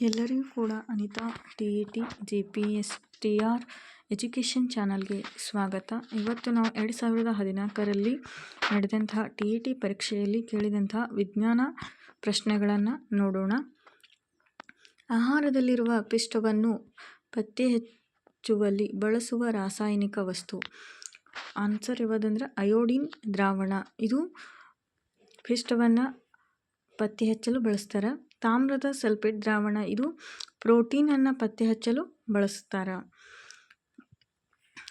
ಎಲ್ಲರಿಗೂ ಕೂಡ Anita, T E T, G P S, T R education ಚಾನಲ್ಗೆ ಸ್ವಾಗತ. ಇವತ್ತು ನಾವು ಎರಡು ಸಾವಿರದ ಹದಿನಾಲ್ಕರಲ್ಲಿ ನಡೆದಂತಹ ಟಿ ಇ ಟಿ ಪರೀಕ್ಷೆಯಲ್ಲಿ ಕೇಳಿದಂತಹ ವಿಜ್ಞಾನ ಪ್ರಶ್ನೆಗಳನ್ನು ನೋಡೋಣ. ಆಹಾರದಲ್ಲಿರುವ ಪಿಷ್ಟವನ್ನು ಪತ್ತೆ ಹಚ್ಚುವಲ್ಲಿ ಬಳಸುವ ರಾಸಾಯನಿಕ ವಸ್ತು. ಆನ್ಸರ್ ಯಾವುದಂದ್ರೆ ಅಯೋಡಿನ್ ದ್ರಾವಣ. ಇದು ಪಿಷ್ಟವನ್ನು ಪತ್ತೆ ಹಚ್ಚಲು ಬಳಸ್ತಾರೆ. ತಾಮ್ರದ ಸಲ್ಫೇಟ್ ದ್ರಾವಣ ಇದು ಪ್ರೋಟೀನನ್ನು ಪತ್ತೆ ಹಚ್ಚಲು ಬಳಸ್ತಾರೆ.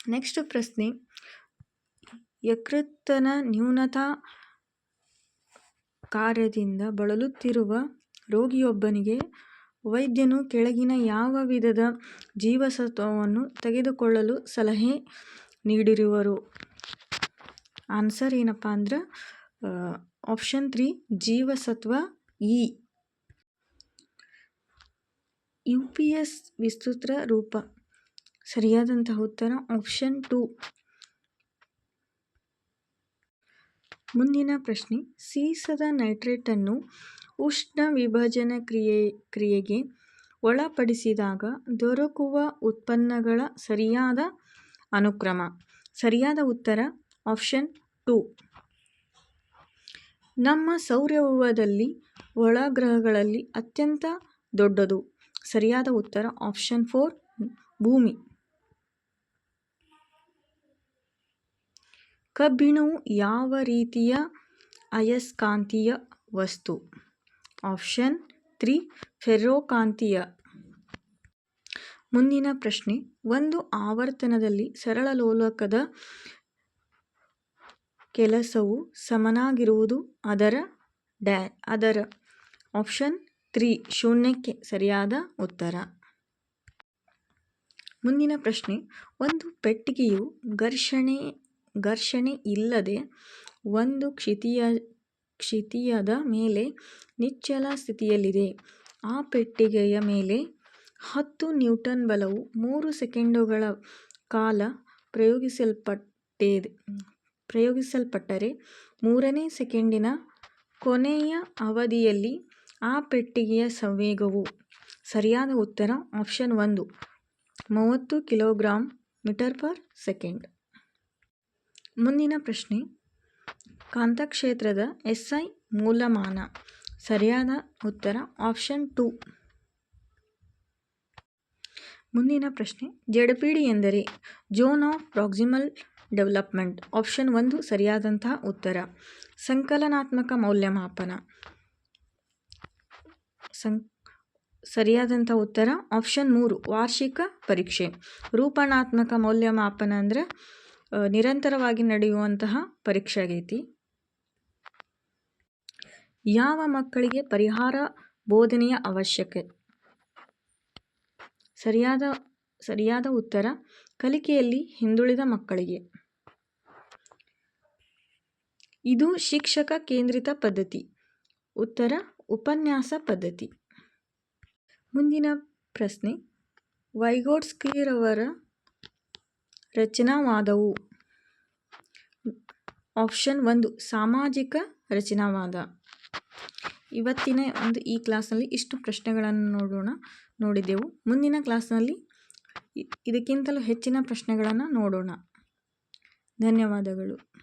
ನೆಕ್ಸ್ಟ್ ಪ್ರಶ್ನೆ, ಯಕೃತ್ತನ ನ್ಯೂನತಾ ಕಾರ್ಯದಿಂದ ಬಳಲುತ್ತಿರುವ ರೋಗಿಯೊಬ್ಬನಿಗೆ ವೈದ್ಯನು ಕೆಳಗಿನ ಯಾವ ವಿಧದ ಜೀವಸತ್ವವನ್ನು ತೆಗೆದುಕೊಳ್ಳಲು ಸಲಹೆ ನೀಡಿರುವರು? ಆನ್ಸರ್ ಏನಪ್ಪ ಅಂದ್ರೆ ಆಪ್ಷನ್ ತ್ರೀ ಜೀವಸತ್ವ ಇ ಯು ಪಿ ಎಸ್ ವಿಸ್ತೃತ ರೂಪ. ಸರಿಯಾದಂತಹ ಉತ್ತರ, ಆಪ್ಷನ್ ಟು. ಮುಂದಿನ ಪ್ರಶ್ನೆ. ಸೀಸದ ನೈಟ್ರೇಟನ್ನು ಉಷ್ಣ ವಿಭಜನ ಕ್ರಿಯೆ, ಕ್ರಿಯೆಗೆ ಒಳಪಡಿಸಿದಾಗ ದೊರಕುವ ಉತ್ಪನ್ನಗಳ ಸರಿಯಾದ ಅನುಕ್ರಮ. ಸರಿಯಾದ ಉತ್ತರ, ಆಪ್ಷನ್ ಟು. ನಮ್ಮ ಸೌರವ್ಯೂಹದಲ್ಲಿ ಒಳಗ್ರಹಗಳಲ್ಲಿ ಅತ್ಯಂತ ದೊಡ್ಡದು. ಸರಿಯಾದ ಉತ್ತರ ಆಪ್ಷನ್ ಫೋರ್, ಭೂಮಿ. ಕಬ್ಬಿಣವು ಯಾವ ರೀತಿಯ ಅಯಸ್ಕಾಂತೀಯ ವಸ್ತು? ಆಪ್ಷನ್ ತ್ರೀ ಫೆರೋಕಾಂತೀಯ ಮುಂದಿನ ಪ್ರಶ್ನೆ, ಒಂದು ಆವರ್ತನದಲ್ಲಿ ಸರಳ ಲೋಲಕದ ಕೆಲಸವು ಸಮನಾಗಿರುವುದು ಅದರ ಡ್ಯಾ, ಅದರ? ಆಪ್ಷನ್ ತ್ರೀ ಶೂನ್ಯಕ್ಕೆ ಸರಿಯಾದ ಉತ್ತರ. ಮುಂದಿನ ಪ್ರಶ್ನೆ. ಒಂದು ಪೆಟ್ಟಿಗೆಯು ಘರ್ಷಣೆ ಘರ್ಷಣೆ ಇಲ್ಲದೆ ಒಂದು ಕ್ಷಿತಿಯ, ಕ್ಷಿತಿಯದ ಮೇಲೆ ನಿಚ್ಚಲ ಸ್ಥಿತಿಯಲ್ಲಿದೆ. ಆ ಪೆಟ್ಟಿಗೆಯ ಮೇಲೆ ಹತ್ತು ನ್ಯೂಟನ್ ಬಲವು ಮೂರು ಸೆಕೆಂಡುಗಳ ಕಾಲ ಪ್ರಯೋಗಿಸಲ್ಪಟ್ಟಿದೆ, ಪ್ರಯೋಗಿಸಲ್ಪಟ್ಟರೆ ಮೂರನೇ ಸೆಕೆಂಡಿನ ಕೊನೆಯ ಅವಧಿಯಲ್ಲಿ ಆ ಪೆಟ್ಟಿಗೆಯ ಸಂವೇಗವು. ಸರಿಯಾದ ಉತ್ತರ, ಆಪ್ಷನ್ ಒಂದು. ಮೂವತ್ತು ಕಿಲೋಗ್ರಾಮ್ ಮೀಟರ್ ಪರ್ ಸೆಕೆಂಡ್. ಮುಂದಿನ ಪ್ರಶ್ನೆ. ಕಾಂತಕ್ಷೇತ್ರದ ಐ ಮೂಲಮಾನ. ಸರಿಯಾದ ಉತ್ತರ, ಆಪ್ಷನ್ ಟು. ಮುಂದಿನ ಪ್ರಶ್ನೆ. ಜಡಪೀಡಿ ಎಂದರೆ zone of proximal development. Option ಒಂದು, ಸರಿಯಾದಂತಹ ಉತ್ತರ. ಸಂಕಲನಾತ್ಮಕ ಮೌಲ್ಯಮಾಪನ. ಸಂ, ಸರಿಯಾದಂಥ ಉತ್ತರ ಆಪ್ಷನ್ ಮೂರು, ವಾರ್ಷಿಕ ಪರೀಕ್ಷೆ. ರೂಪಣಾತ್ಮಕ ಮೌಲ್ಯಮಾಪನ ಅಂದರೆ ನಿರಂತರವಾಗಿ ನಡೆಯುವಂತಹ ಪರೀಕ್ಷೆ ಆಗೈತಿ. ಯಾವ ಮಕ್ಕಳಿಗೆ ಪರಿಹಾರ ಬೋಧನೆಯ ಅವಶ್ಯಕ ಸರಿಯಾದ ಸರಿಯಾದ ಉತ್ತರ, ಕಲಿಕೆಯಲ್ಲಿ ಹಿಂದುಳಿದ ಮಕ್ಕಳಿಗೆ. ಇದು ಶಿಕ್ಷಕ ಕೇಂದ್ರಿತ ಪದ್ಧತಿ. ಉತ್ತರ ಉಪನ್ಯಾಸ ಪದ್ಧತಿ. ಮುಂದಿನ ಪ್ರಶ್ನೆ. ವೈಗೋಟ್ಸ್ಕಿರವರ ರಚನಾವಾದವು. ಆಪ್ಷನ್ ಒಂದು, ಸಾಮಾಜಿಕ ರಚನಾವಾದ. ಇವತ್ತಿನ ಒಂದು ಈ ಕ್ಲಾಸ್ನಲ್ಲಿ ಇಷ್ಟು ಪ್ರಶ್ನೆಗಳನ್ನು ನೋಡೋಣ ನೋಡಿದೆವು ಮುಂದಿನ ಕ್ಲಾಸ್ನಲ್ಲಿ ಇದಕ್ಕಿಂತಲೂ ಹೆಚ್ಚಿನ ಪ್ರಶ್ನೆಗಳನ್ನು ನೋಡೋಣ. ಧನ್ಯವಾದಗಳು.